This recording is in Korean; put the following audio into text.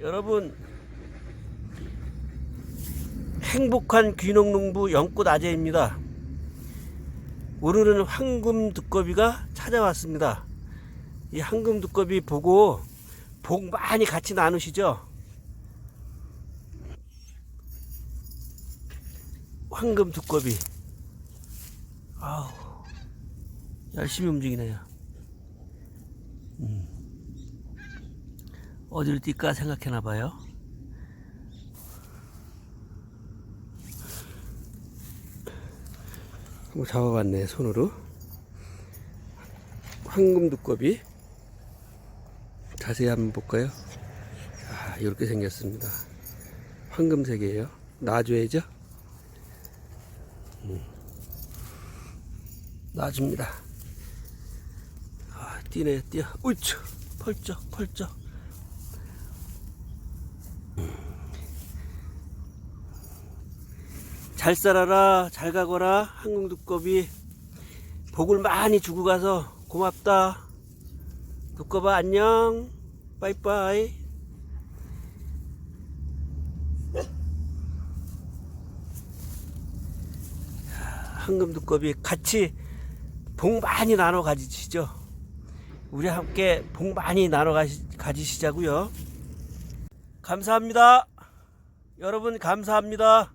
여러분 행복한 귀농농부 연꽃 아재입니다. 오늘은 황금 두꺼비가 찾아왔습니다. 이 황금 두꺼비 보고 복 많이 같이 나누시죠? 황금 두꺼비. 아우, 열심히 움직이네요. 음. 어디를 뛸까 생각해나 봐요. 한번 잡아봤네, 손으로. 황금 두꺼비. 자세히 한번 볼까요? 아, 이렇게 생겼습니다. 황금색이에요. 음. 놔줍니다. 아, 뛰네, 뛰어. 우쭈! 펄쩍, 펄쩍. 잘 살아라, 잘 가거라, 한국두꺼비. 복을 많이 주고 가서 고맙다. 두꺼봐, 안녕. 빠이빠이. 황금 두꺼비 같이 복 많이 나눠 가지시죠. 우리 함께 복 많이 나눠 가시, 가지시자고요. 감사합니다. 여러분 감사합니다.